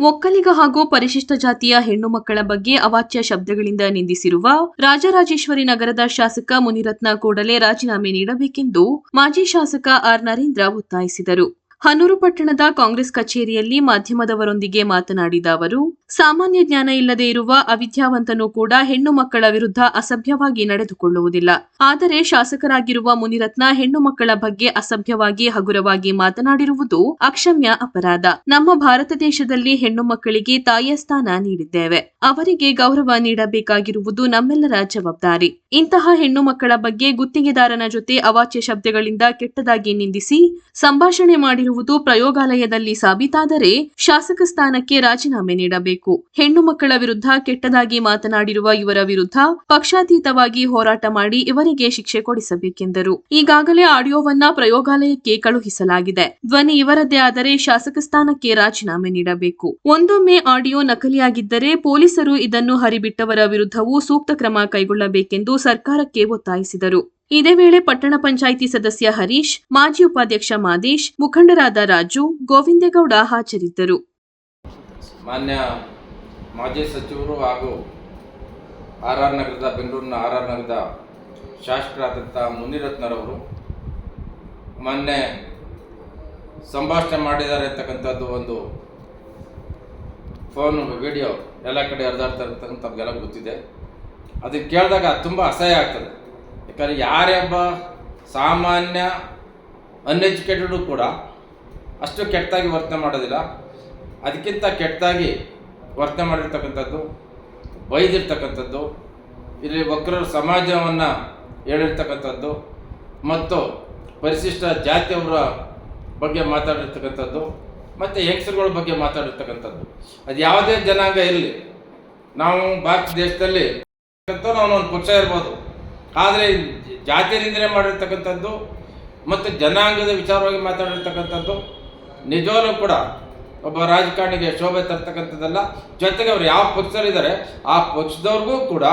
ಒಕ್ಕಲಿಗ ಹಾಗೂ ಪರಿಶಿಷ್ಟ ಜಾತಿಯ ಹೆಣ್ಣು ಮಕ್ಕಳ ಬಗ್ಗೆ ಅವಾಚ್ಯ ಶಬ್ದಗಳಿಂದ ನಿಂದಿಸಿರುವ ರಾಜರಾಜೇಶ್ವರಿ ನಗರದ ಶಾಸಕ ಮುನಿರತ್ನ ಕೂಡಲೇ ರಾಜೀನಾಮೆ ನೀಡಬೇಕೆಂದು ಮಾಜಿ ಶಾಸಕ ಆರ್ ನರೇಂದ್ರ ಒತ್ತಾಯಿಸಿದರು. ಹನೂರು ಪಟ್ಟಣದ ಕಾಂಗ್ರೆಸ್ ಕಚೇರಿಯಲ್ಲಿ ಮಾಧ್ಯಮದವರೊಂದಿಗೆ ಮಾತನಾಡಿದ ಅವರು ಸಾಮಾನ್ಯ ಜ್ಞಾನ ಇಲ್ಲದೆ ಇರುವ ಅವಿದ್ಯಾವಂತನೂ ಕೂಡ ಹೆಣ್ಣು ಮಕ್ಕಳ ವಿರುದ್ಧ ಅಸಭ್ಯವಾಗಿ ನಡೆದುಕೊಳ್ಳುವುದಿಲ್ಲ. ಆದರೆ ಶಾಸಕರಾಗಿರುವ ಮುನಿರತ್ನ ಹೆಣ್ಣು ಮಕ್ಕಳ ಬಗ್ಗೆ ಅಸಭ್ಯವಾಗಿ ಹಗುರವಾಗಿ ಮಾತನಾಡಿರುವುದು ಅಕ್ಷಮ್ಯ ಅಪರಾಧ. ನಮ್ಮ ಭಾರತ ದೇಶದಲ್ಲಿ ಹೆಣ್ಣು ಮಕ್ಕಳಿಗೆ ತಾಯಿಯ ಸ್ಥಾನ ನೀಡಿದ್ದೇವೆ. ಅವರಿಗೆ ಗೌರವ ನೀಡಬೇಕಾಗಿರುವುದು ನಮ್ಮೆಲ್ಲರ ಜವಾಬ್ದಾರಿ. ಇಂತಹ ಹೆಣ್ಣು ಮಕ್ಕಳ ಬಗ್ಗೆ ಗುತ್ತಿಗೆದಾರನ ಜೊತೆ ಅವಾಚ್ಯ ಶಬ್ದಗಳಿಂದ ಕೆಟ್ಟದಾಗಿ ನಿಂದಿಸಿ ಸಂಭಾಷಣೆ ಮಾಡಿರುವುದು ಪ್ರಯೋಗಾಲಯದಲ್ಲಿ ಸಾಬೀತಾದರೆ ಶಾಸಕ ಸ್ಥಾನಕ್ಕೆ ರಾಜೀನಾಮೆ ನೀಡಬೇಕು. ಹೆಣ್ಣು ಮಕ್ಕಳ ವಿರುದ್ಧ ಕೆಟ್ಟದಾಗಿ ಮಾತನಾಡಿರುವ ಇವರ ವಿರುದ್ಧ ಪಕ್ಷಾತೀತವಾಗಿ ಹೋರಾಟ ಮಾಡಿ ಇವರಿಗೆ ಶಿಕ್ಷೆ ಕೊಡಿಸಬೇಕೆಂದರು. ಈಗಾಗಲೇ ಆಡಿಯೋವನ್ನ ಪ್ರಯೋಗಾಲಯಕ್ಕೆ ಕಳುಹಿಸಲಾಗಿದೆ. ಧ್ವನಿ ಇವರದ್ದೇ ಆದರೆ ಶಾಸಕ ಸ್ಥಾನಕ್ಕೆ ರಾಜೀನಾಮೆ ನೀಡಬೇಕು. ಒಂದೊಮ್ಮೆ ಆಡಿಯೋ ನಕಲಿಯಾಗಿದ್ದರೆ ಪೊಲೀಸರು ಇದನ್ನು ಹರಿಬಿಟ್ಟವರ ವಿರುದ್ಧವೂ ಸೂಕ್ತ ಕ್ರಮ ಕೈಗೊಳ್ಳಬೇಕೆಂದು ಸರ್ಕಾರಕ್ಕೆ ಒತ್ತಾಯಿಸಿದರು. ಇದೇ ವೇಳೆ ಪಟ್ಟಣ ಪಂಚಾಯಿತಿ ಸದಸ್ಯ ಹರೀಶ್, ಮಾಜಿ ಉಪಾಧ್ಯಕ್ಷ ಮಾದೇಶ್, ಮುಖಂಡರಾದ ರಾಜು, ಗೋವಿಂದೇಗೌಡ ಹಾಜರಿದ್ದರು. ಮಾನ್ಯ ಮಾಜಿ ಸಚಿವರು ಹಾಗೂ ಆರ್ ಆರ್ ನಗರದ, ಬೆಂಗಳೂರಿನ ಆರ್ ಆರ್ ನಗರದ ಶಾಸಕರಾದಂಥ ಮುನಿರತ್ನರವರು ಮೊನ್ನೆ ಸಂಭಾಷಣೆ ಮಾಡಿದ್ದಾರೆ ಅಂತಕ್ಕಂಥದ್ದು ಒಂದು ಫೋನ್, ವಿಡಿಯೋ ಎಲ್ಲ ಕಡೆ ಹರಿದಾಡ್ತಾ ಇರ್ತಕ್ಕಂಥವ್ರಿಗೆಲ್ಲ ಗೊತ್ತಿದೆ. ಅದಕ್ಕೆ ಕೇಳಿದಾಗ ತುಂಬ ಅಸಹ್ಯ ಆಗ್ತದೆ. ಯಾಕಂದರೆ ಯಾರೇ ಸಾಮಾನ್ಯ ಅನ್ಎಜುಕೇಟೆಡು ಕೂಡ ಅಷ್ಟು ಕೆಟ್ಟದಾಗಿ ವರ್ತನೆ ಮಾಡೋದಿಲ್ಲ. ಅದಕ್ಕಿಂತ ಕೆಟ್ಟದಾಗಿ ವರ್ತನೆ ಮಾಡಿರ್ತಕ್ಕಂಥದ್ದು, ಬೈದಿರ್ತಕ್ಕಂಥದ್ದು, ಇಲ್ಲಿ ವಕ್ರರ ಸಮಾಜವನ್ನು ಹೇಳಿರ್ತಕ್ಕಂಥದ್ದು, ಮತ್ತು ಪರಿಶಿಷ್ಟ ಜಾತಿಯವರ ಬಗ್ಗೆ ಮಾತಾಡಿರ್ತಕ್ಕಂಥದ್ದು, ಮತ್ತು ಹೆಂಗಸರುಗಳ ಬಗ್ಗೆ ಮಾತಾಡಿರ್ತಕ್ಕಂಥದ್ದು. ಅದು ಯಾವುದೇ ಜನಾಂಗ ಇರಲಿ. ನಾವು ಭಾರತ ದೇಶದಲ್ಲಿ ಒಂದು ಪಕ್ಷ ಇರ್ಬೋದು. ಆದರೆ ಜಾತಿಯಿಂದಲೇ ಮಾಡಿರ್ತಕ್ಕಂಥದ್ದು, ಮತ್ತು ಜನಾಂಗದ ವಿಚಾರವಾಗಿ ಮಾತಾಡಿರ್ತಕ್ಕಂಥದ್ದು, ನಿಜವಾಗ್ಲೂ ಕೂಡ ಒಬ್ಬ ರಾಜಕಾರಣಿಗೆ ಶೋಭೆ ತರ್ತಕ್ಕಂಥದ್ದಲ್ಲ. ಜೊತೆಗೆ ಅವ್ರು ಯಾವ ಪಕ್ಷದಲ್ಲಿದ್ದಾರೆ, ಆ ಪಕ್ಷದವ್ರಿಗೂ ಕೂಡ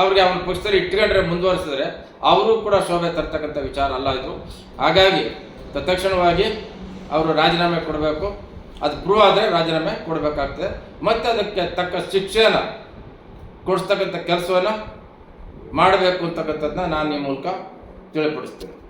ಅವ್ರಿಗೆ ಅವ್ರ ಪಕ್ಷದಲ್ಲಿ ಇಟ್ಕೊಂಡ್ರೆ ಮುಂದುವರಿಸಿದ್ರೆ ಅವರು ಕೂಡ ಶೋಭೆ ತರ್ತಕ್ಕಂಥ ವಿಚಾರ ಅಲ್ಲ ಇದು. ಹಾಗಾಗಿ ತತ್ಕ್ಷಣವಾಗಿ ಅವರು ರಾಜೀನಾಮೆ ಕೊಡಬೇಕು. ಅದು ಪ್ರೂವ್ ಆದರೆ ರಾಜೀನಾಮೆ ಕೊಡಬೇಕಾಗ್ತದೆ. ಮತ್ತು ಅದಕ್ಕೆ ತಕ್ಕ ಶಿಕ್ಷೆಯನ್ನು ಕೊಡಿಸ್ತಕ್ಕಂಥ ಕೆಲಸವನ್ನು ಮಾಡಬೇಕು ಅಂತಕ್ಕಂಥದ್ದನ್ನ ನಾನು ಈ ಮೂಲಕ ತಿಳಿಪಡಿಸ್ತೇನೆ.